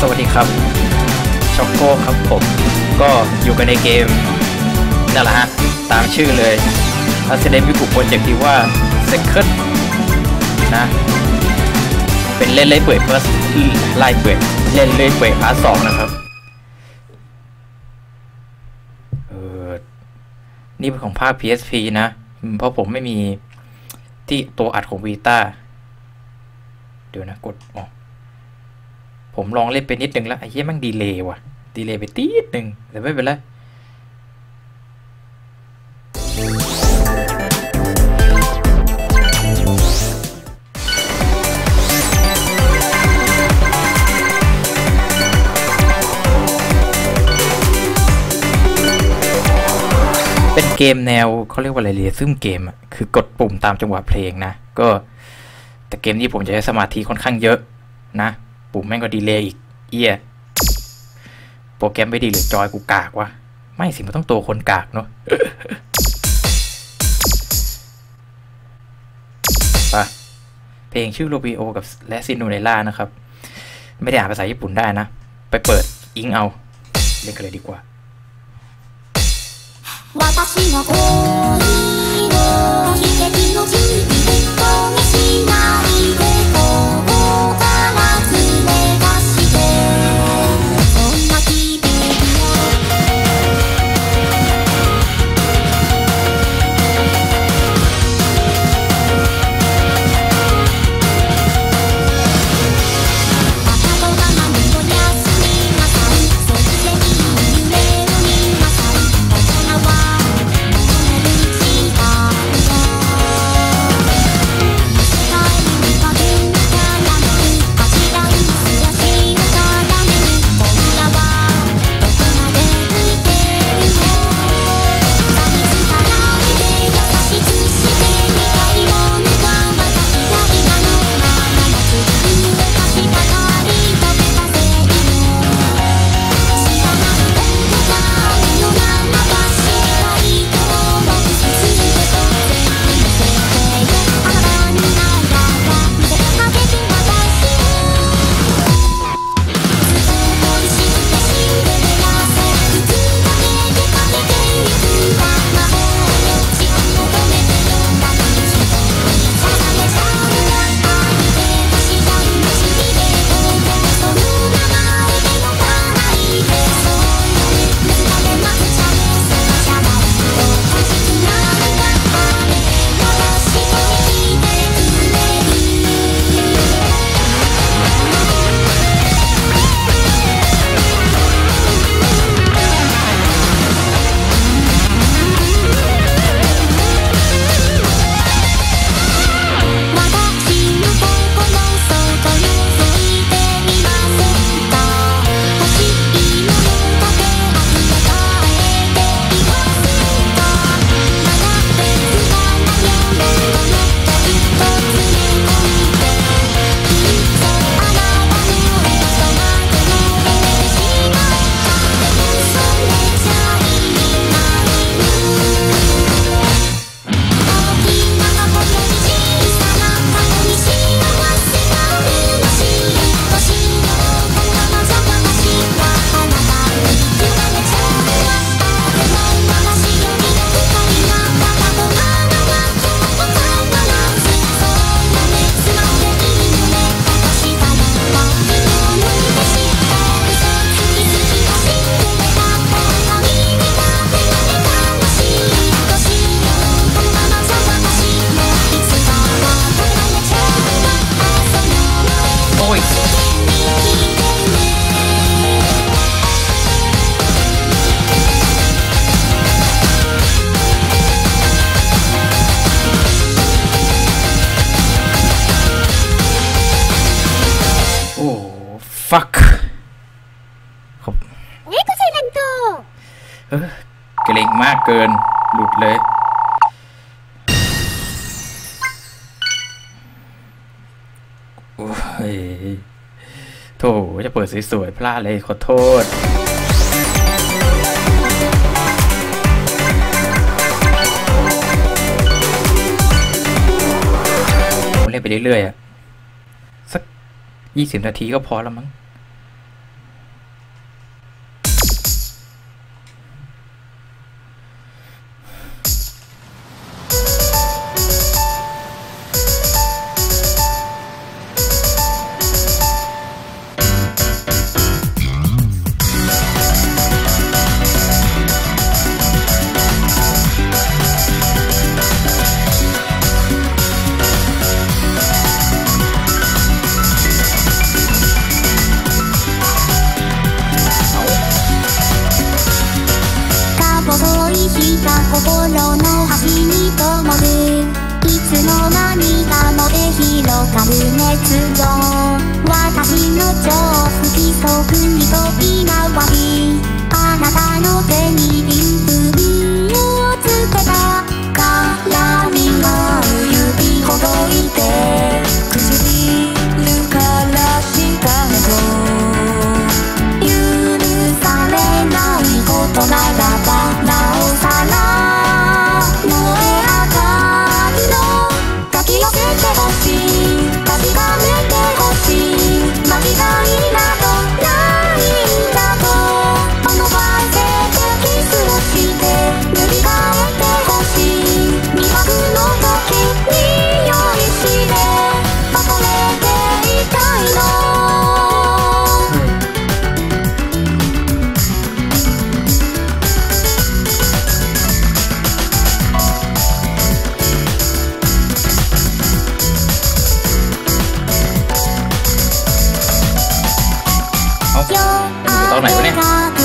สวัสดีครับช็อกโก้ครับผม ก็อยู่กันในเกมนั่นแหละฮะ ตามชื่อเลย Resident Evil Project ที่ว่า Second นะ เป็นเล่นเล่ยเปื่อยเฟิร์สไล่เปื่อยเล่นเล่ยเปื่อยพาร์ทสองนะครับเออนี่เป็นของภาค PSP นะ เพราะผมไม่มีที่ตัวอัดของวีต้าเดี๋ยวนะ กดอ๋อ ผมลองเล่นไปนิดนึงแล้วไอ้เหี้ยแมันดีเลย์ว่ะ ดีเลย์ไปตีดหนึ่งแต่ไม่เป็นไรเป็นเกมแนวเขาเรียกว่าอะไรเรียซึมเกมอะคือกดปุ่มตามจังหวะเพลงนะ ก็ แต่เกมนี้ผมจะใช้สมาธิค่อนข้างเยอะนะปุ่มแม่งก็ดีเลย์อีก เอียโปรแกรมไม่ดีหรือจอยกูกากวะ ไม่สิ มันต้องตัวคนกากเนาะ ไปะเพลงชื่อโรบิโอกับและซินูเนล่านะครับ ไม่ได้อ่านภาษาญี่ปุ่นได้นะ ไปเปิดอิงเอา เล่นกันเลยดีกว่า 私の恋 ฟักครับเอ็กซ์เซนโตเกรงมากเกิน หลุดเลยโอ้ยโถจะเปิดสวยๆพลาดเลยขอโทษเล่นไปเรื่อยๆอะ ยี่สิบนาทีก็พอแล้วมั้ง 心の端に灯るいつの間にかので広がる熱情。私の超不規則に飛び回りあなたの手にリンクリをつけた絡みの指ほどいて không? Cái to này quá nè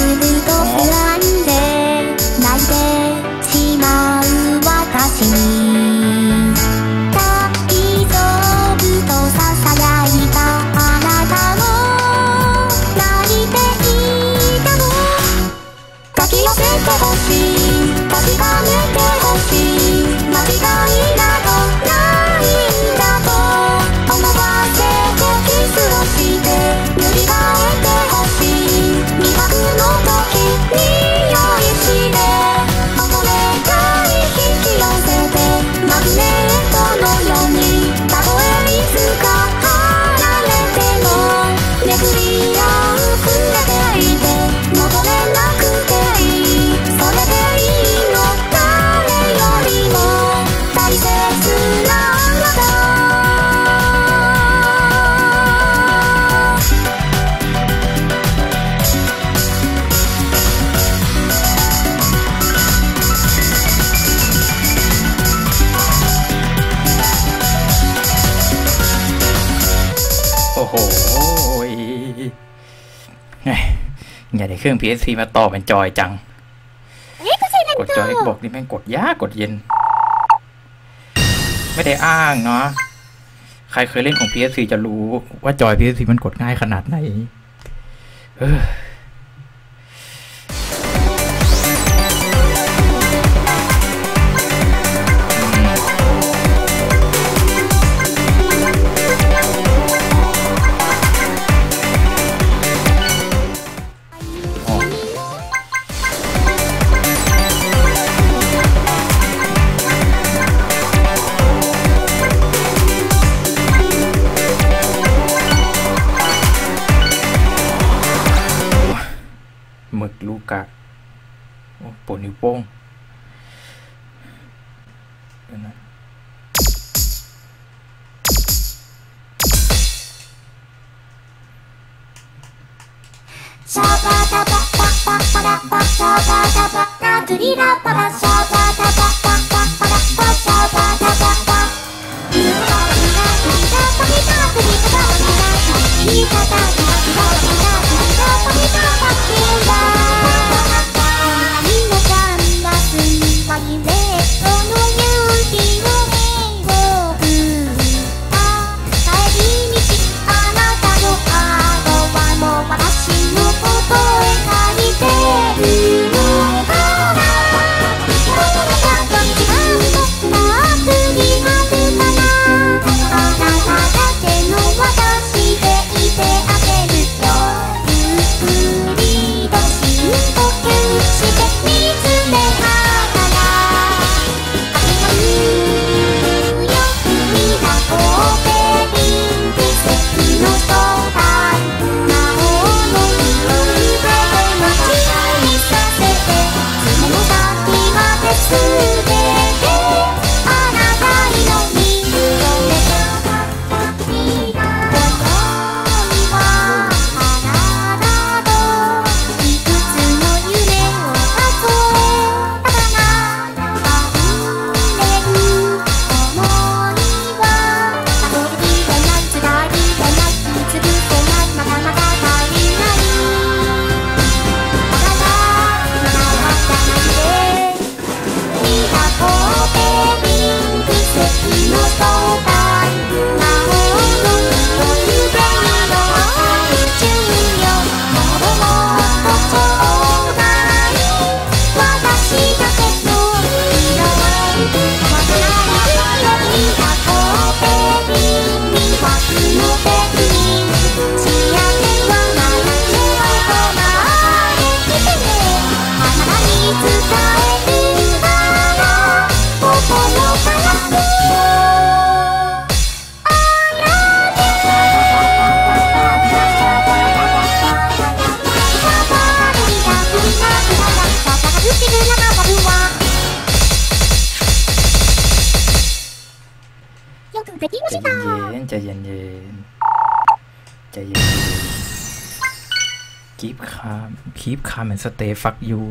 เครื่อง PSP มาต่อเป็นจอยจัง กดจอยบอกนี่แม่งกดยากกดเย็น ไม่ได้อ้างเนาะ ใครเคยเล่นของ PSP จะรู้ว่าจอย PSP มันกดง่ายขนาดไหน เออ mực luka ponipong Terima kasih. กีบคามคีบคามแอนสเตย์ฟักยู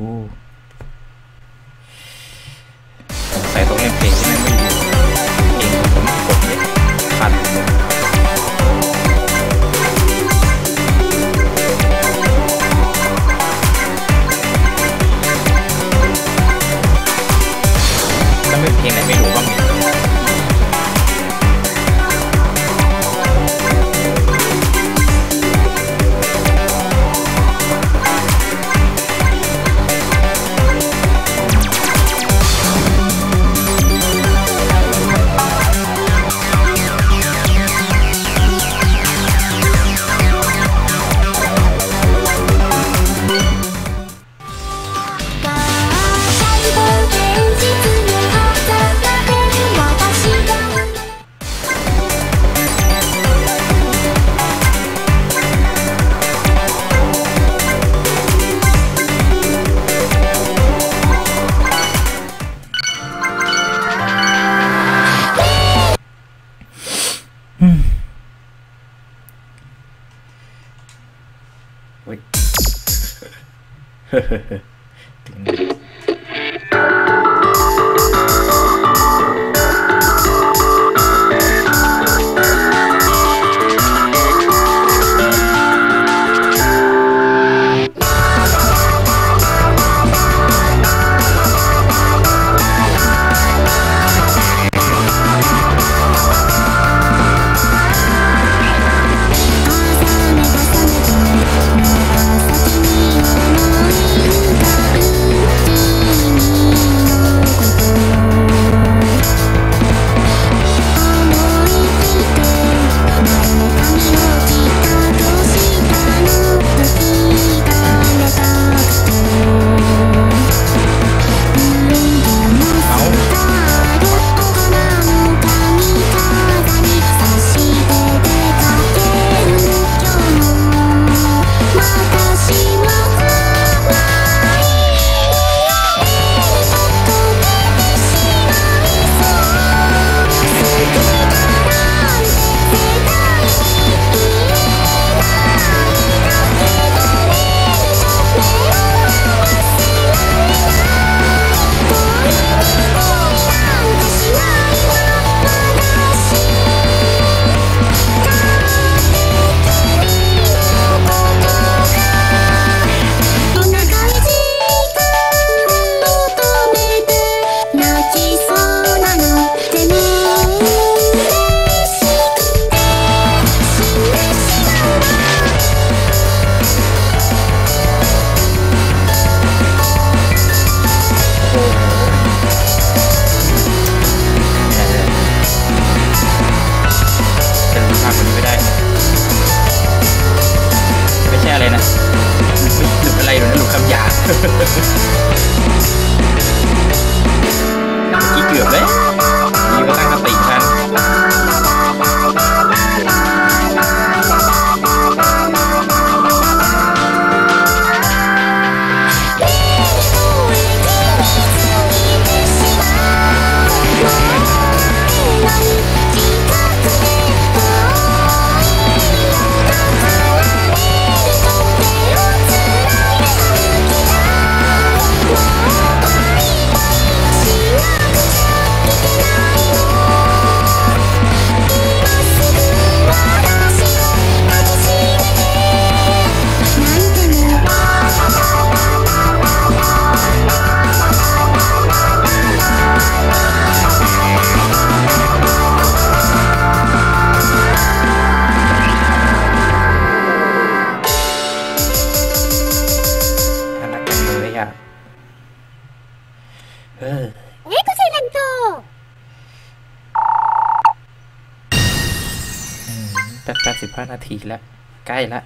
ีแล้ว ใกล้ละ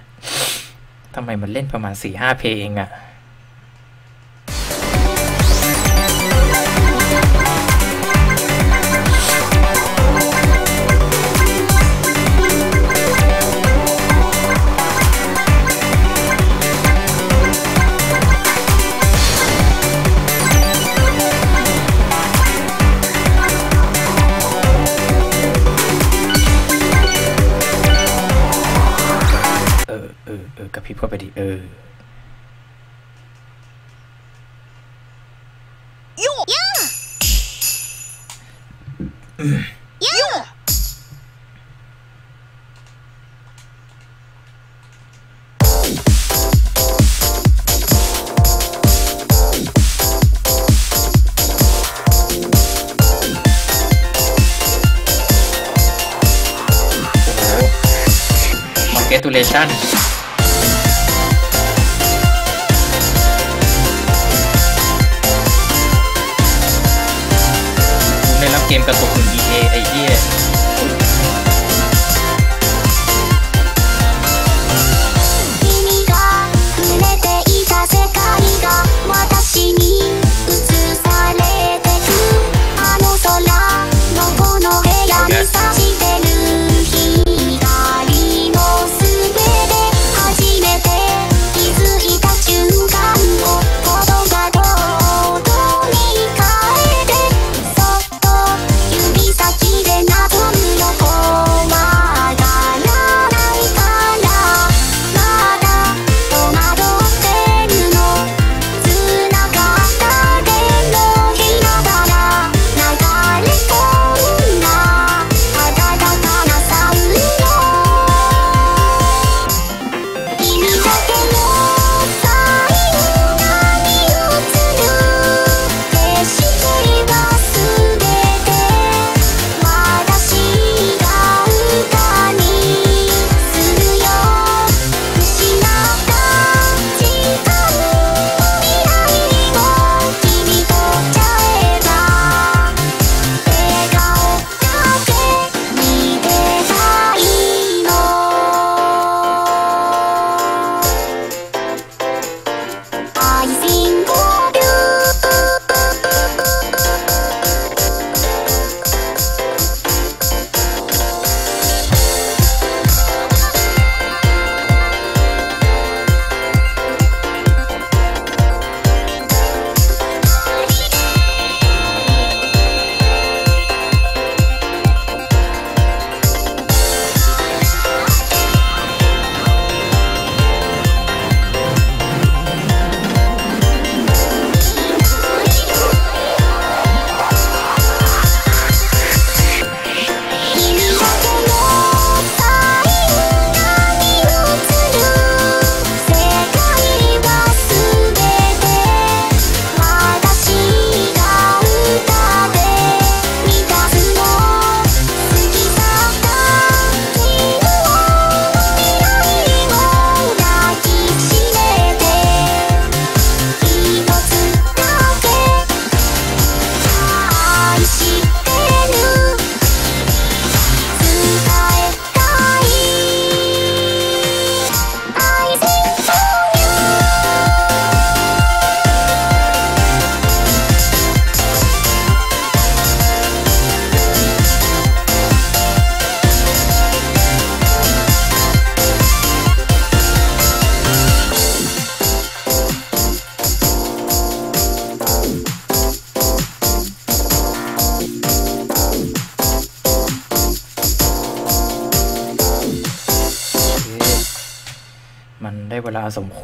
ทำไมมันเล่นประมาณสี่ห้าเพลงอะ่ะ มาเกตูเลชั่นได้รับเกมกระตุกหนึ่ง EA ไอ้เหี้ย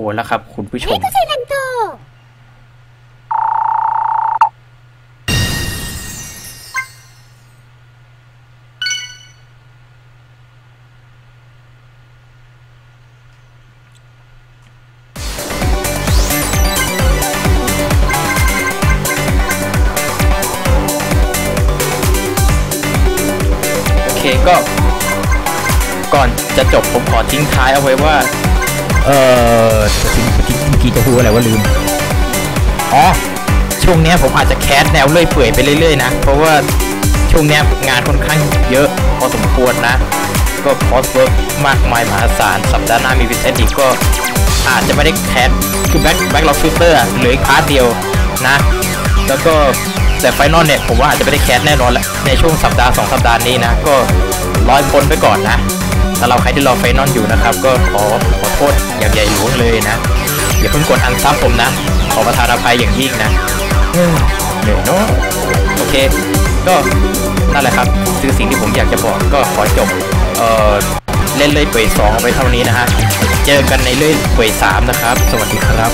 ควรแล้วครับ คุณผู้ชมโอเคก็ก่อนจะจบผมขอทิ้งท้ายเอาไว้ว่า เออเมื่อกี้จะพูดอะไรว่าลืม อ๋อ ช่วงเนี้ยผมอาจจะแคสแนวเลื่อยเปื่อยไปเรื่อยๆนะ เพราะว่าช่วงเนี้ยงานค่อนข้างเยอะพอสมควรนะ ก็คอสเวิร์กมากมายมหาศาล สัปดาห์หน้ามีวิเศษอีกก็อาจจะไม่ได้แคสคือแบ็คแบ็คล็อกฟิลเตอร์เหลืออีกพาร์ทเดียวนะ แล้วก็แต่ไฟนอลเนี่ยผมว่าอาจจะไม่ได้แคสแน่นอนแหละในช่วงสัปดาห์สองสัปดาห์นี้นะ ก็ร้อยพ้นไปก่อนนะำหรับใครที่รอไฟนอลอยู่นะครับ ก็ขอขอโทษอย่างใหญ่หลวงเลยนะอย่าเพิ่งกดอันซับผมนะ ขอประทานอภัยอย่างยิ่งนะเหนื่อยเนาะโอเค ก็นั่นแหละครับคือสิ่งที่ผมอยากจะบอกก็ขอจบเออเล่นเลื่อยเปื่อยสองไว้เท่านี้นะฮะเจอกันในเลื่อยเปื่อยสามนะครับ สวัสดีครับ